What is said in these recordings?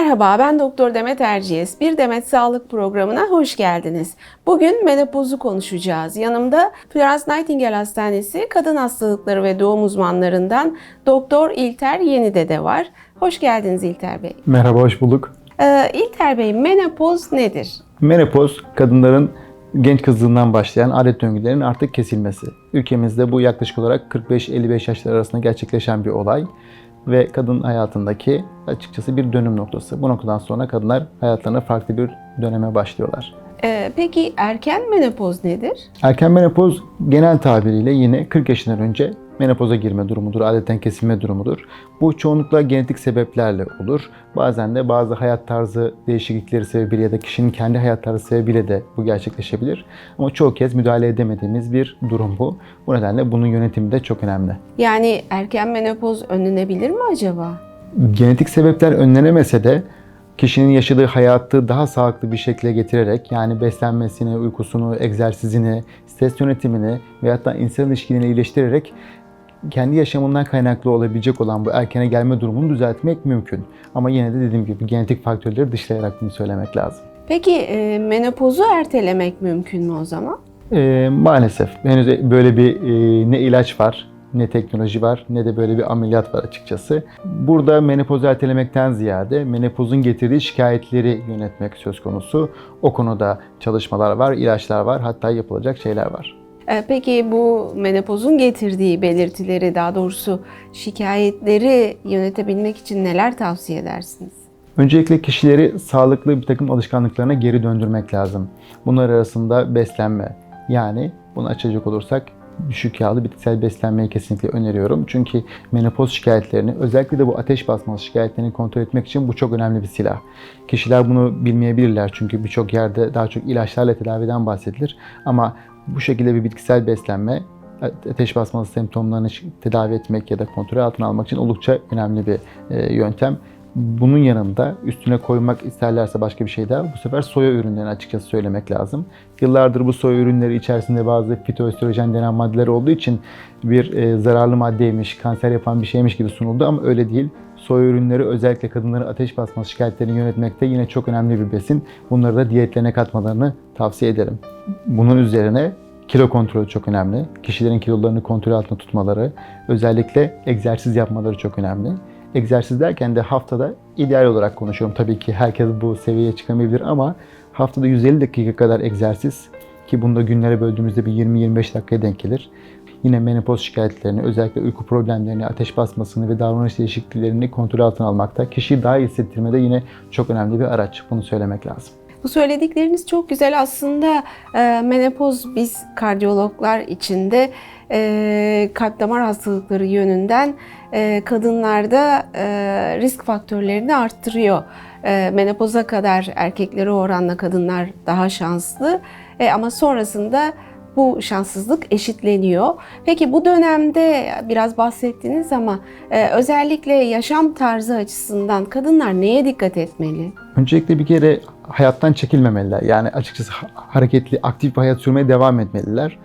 Merhaba, ben Doktor Demet Erciyes. Bir Demet Sağlık programına hoş geldiniz. Bugün menopozu konuşacağız. Yanımda Florence Nightingale Hastanesi Kadın Hastalıkları ve Doğum Uzmanlarından Doktor İlter Yenidede var. Hoş geldiniz İlter Bey. Merhaba, hoş bulduk. Ee, İlter Bey, menopoz nedir? Menopoz, kadınların genç kızlığından başlayan adet döngülerinin artık kesilmesi. Ülkemizde bu yaklaşık olarak 45-55 yaşlar arasında gerçekleşen bir olay ve kadın hayatındaki açıkçası bir dönüm noktası. Bu noktadan sonra kadınlar hayatlarına farklı bir döneme başlıyorlar. Ee, peki erken menopoz nedir? Erken menopoz genel tabiriyle yine 40 yaşından önce menopoza girme durumudur, adetten kesilme durumudur. Bu çoğunlukla genetik sebeplerle olur. Bazen de bazı hayat tarzı değişiklikleri sebebiyle ya da kişinin kendi hayat tarzı sebebiyle de bu gerçekleşebilir. Ama çoğu kez müdahale edemediğimiz bir durum bu. Bu nedenle bunun yönetimi de çok önemli. Yani erken menopoz önlenebilir mi acaba? Genetik sebepler önlenemese de kişinin yaşadığı hayatı daha sağlıklı bir şekilde getirerek yani beslenmesini, uykusunu, egzersizini, stres yönetimini ve hatta insan ilişkilerini iyileştirerek kendi yaşamından kaynaklı olabilecek olan bu erkene gelme durumunu düzeltmek mümkün. Ama yine de dediğim gibi genetik faktörleri dışlayarak bunu söylemek lazım. Peki e, menopozu ertelemek mümkün mü o zaman? Ee, maalesef henüz böyle bir e, ne ilaç var, ne teknoloji var, ne de böyle bir ameliyat var açıkçası. Burada menopozu ertelemekten ziyade menopozun getirdiği şikayetleri yönetmek söz konusu. O konuda çalışmalar var, ilaçlar var, hatta yapılacak şeyler var. Ee, Peki bu menopozun getirdiği belirtileri, daha doğrusu şikayetleri yönetebilmek için neler tavsiye edersiniz? Öncelikle kişileri sağlıklı bir takım alışkanlıklarına geri döndürmek lazım. Bunlar arasında beslenme. Yani bunu açacak olursak düşük yağlı bitkisel beslenmeyi kesinlikle öneriyorum. Çünkü menopoz şikayetlerini özellikle de bu ateş basması şikayetlerini kontrol etmek için bu çok önemli bir silah. Kişiler bunu bilmeyebilirler çünkü birçok yerde daha çok ilaçlarla tedaviden bahsedilir. Ama bu şekilde bir bitkisel beslenme ateş basması semptomlarını tedavi etmek ya da kontrol altına almak için oldukça önemli bir e, yöntem. Bunun yanında üstüne koymak isterlerse başka bir şey daha bu sefer soya ürünlerini açıkçası söylemek lazım. Yıllardır bu soya ürünleri içerisinde bazı fitoöstrojen denen maddeler olduğu için bir e, zararlı maddeymiş, kanser yapan bir şeymiş gibi sunuldu ama öyle değil. Soya ürünleri özellikle kadınların ateş basması şikayetlerini yönetmekte yine çok önemli bir besin. Bunları da diyetlerine katmalarını tavsiye ederim. Bunun üzerine Kilo kontrolü çok önemli. Kişilerin kilolarını kontrol altında tutmaları, özellikle egzersiz yapmaları çok önemli. Egzersiz derken de haftada ideal olarak konuşuyorum. Tabii ki herkes bu seviyeye çıkamayabilir ama haftada 150 dakika kadar egzersiz ki bunda günlere böldüğümüzde bir 20-25 dakikaya denk gelir. Yine menopoz şikayetlerini, özellikle uyku problemlerini, ateş basmasını ve davranış değişikliklerini kontrol altına almakta, kişiyi daha iyi hissettirmede yine çok önemli bir araç. Bunu söylemek lazım. Bu söyledikleriniz çok güzel. Aslında e, menopoz biz kardiyologlar içinde e, kalp damar hastalıkları yönünden e, kadınlarda e, risk faktörlerini arttırıyor. E, menopoza kadar erkekleri oranla kadınlar daha şanslı e, ama sonrasında bu şanssızlık eşitleniyor. Peki bu dönemde biraz bahsettiniz ama e, özellikle yaşam tarzı açısından kadınlar neye dikkat etmeli? Öncelikle bir kere hayattan çekilmemeliler. Yani açıkçası hareketli, aktif bir hayat sürmeye devam etmeliler.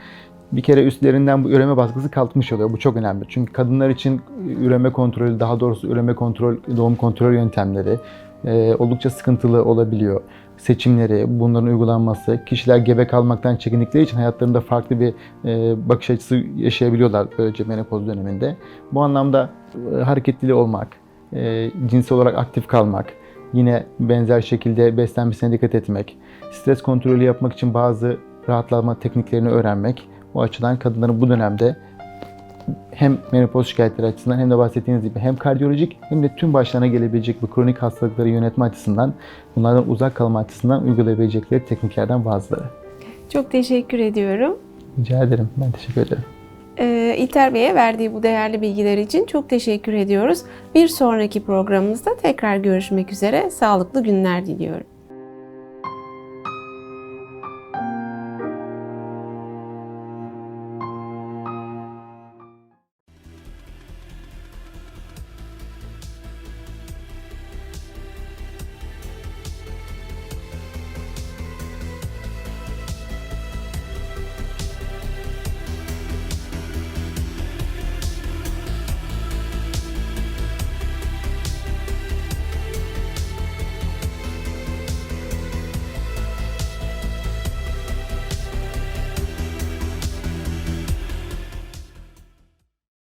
Bir kere üstlerinden bu üreme baskısı kalkmış oluyor. Bu çok önemli. Çünkü kadınlar için üreme kontrolü, daha doğrusu üreme kontrol, doğum kontrol yöntemleri e, oldukça sıkıntılı olabiliyor. Seçimleri, bunların uygulanması, kişiler gebe kalmaktan çekindikleri için hayatlarında farklı bir e, bakış açısı yaşayabiliyorlar böylece menopoz döneminde. Bu anlamda e, hareketli olmak, e, cinsel olarak aktif kalmak, Yine benzer şekilde beslenmesine dikkat etmek, stres kontrolü yapmak için bazı rahatlama tekniklerini öğrenmek. Bu açıdan kadınların bu dönemde hem menopoz şikayetleri açısından hem de bahsettiğiniz gibi hem kardiyolojik hem de tüm başlarına gelebilecek bu kronik hastalıkları yönetme açısından bunlardan uzak kalma açısından uygulayabilecekleri tekniklerden bazıları. Çok teşekkür ediyorum. Rica ederim. Ben teşekkür ederim. Ee, İlter Bey'e verdiği bu değerli bilgiler için çok teşekkür ediyoruz. Bir sonraki programımızda tekrar görüşmek üzere. Sağlıklı günler diliyorum.